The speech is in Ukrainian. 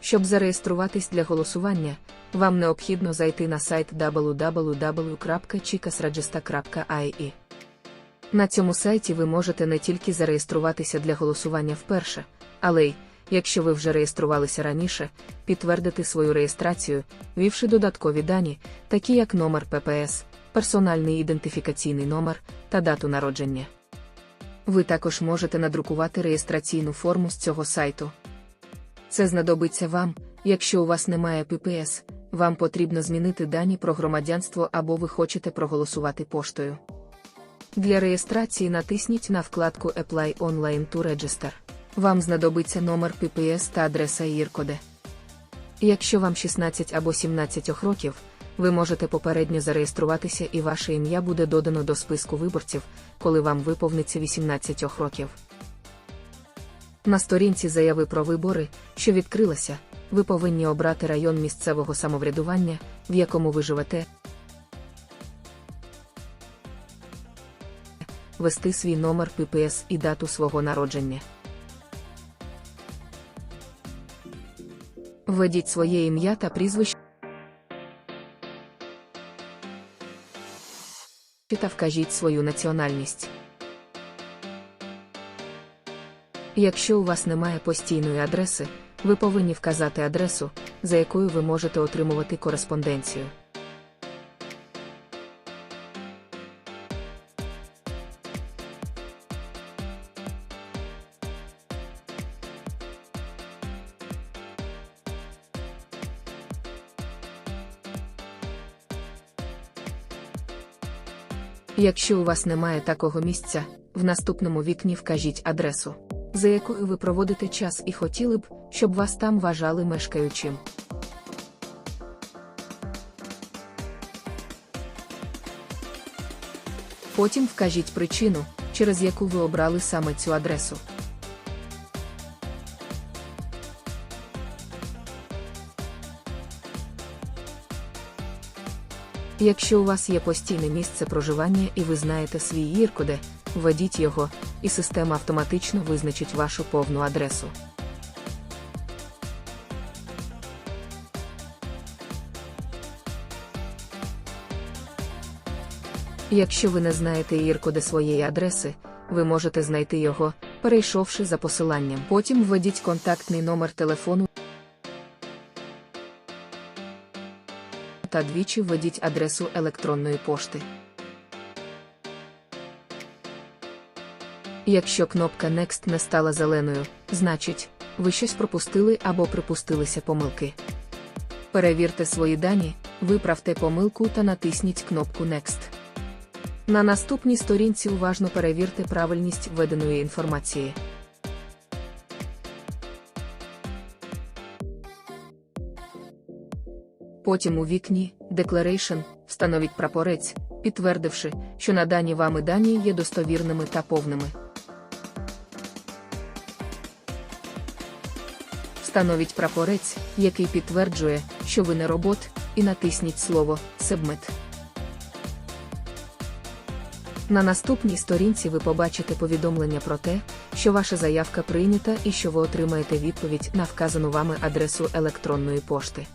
Щоб зареєструватись для голосування, вам необхідно зайти на сайт www.chicasregister.ie. На цьому сайті ви можете не тільки зареєструватися для голосування вперше, але й, якщо ви вже реєструвалися раніше, підтвердити свою реєстрацію, ввівши додаткові дані, такі як номер ППС, персональний ідентифікаційний номер та дату народження. Ви також можете надрукувати реєстраційну форму з цього сайту. Це знадобиться вам, якщо у вас немає ППС, вам потрібно змінити дані про громадянство або ви хочете проголосувати поштою. Для реєстрації натисніть на вкладку Apply Online to Register. Вам знадобиться номер ППС та адреса ІРКОДЕ. Якщо вам 16 або 17 років, ви можете попередньо зареєструватися і ваше ім'я буде додано до списку виборців, коли вам виповниться 18 років. На сторінці заяви про вибори, що відкрилася, ви повинні обрати район місцевого самоврядування, в якому ви живете, ввести свій номер ППС і дату свого народження. Введіть своє ім'я та прізвище та вкажіть свою національність. Якщо у вас немає постійної адреси, ви повинні вказати адресу, за якою ви можете отримувати кореспонденцію. Якщо у вас немає такого місця, в наступному вікні вкажіть адресу, за якою ви проводите час і хотіли б, щоб вас там вважали мешкаючим. Потім вкажіть причину, через яку ви обрали саме цю адресу. Якщо у вас є постійне місце проживання і ви знаєте свій ІРКОДЕ, введіть його, і система автоматично визначить вашу повну адресу. Якщо ви не знаєте ІРКОДе своєї адреси, ви можете знайти його, перейшовши за посиланням. Потім введіть контактний номер телефону та двічі введіть адресу електронної пошти. Якщо кнопка Next не стала зеленою, значить, ви щось пропустили або припустилися помилки. Перевірте свої дані, виправте помилку та натисніть кнопку Next. На наступній сторінці уважно перевірте правильність введеної інформації. Потім у вікні Declaration встановіть прапорець, підтвердивши, що надані вами дані є достовірними та повними. Встановіть прапорець, який підтверджує, що ви не робот, і натисніть слово Submit. На наступній сторінці ви побачите повідомлення про те, що ваша заявка прийнята і що ви отримаєте відповідь на вказану вами адресу електронної пошти.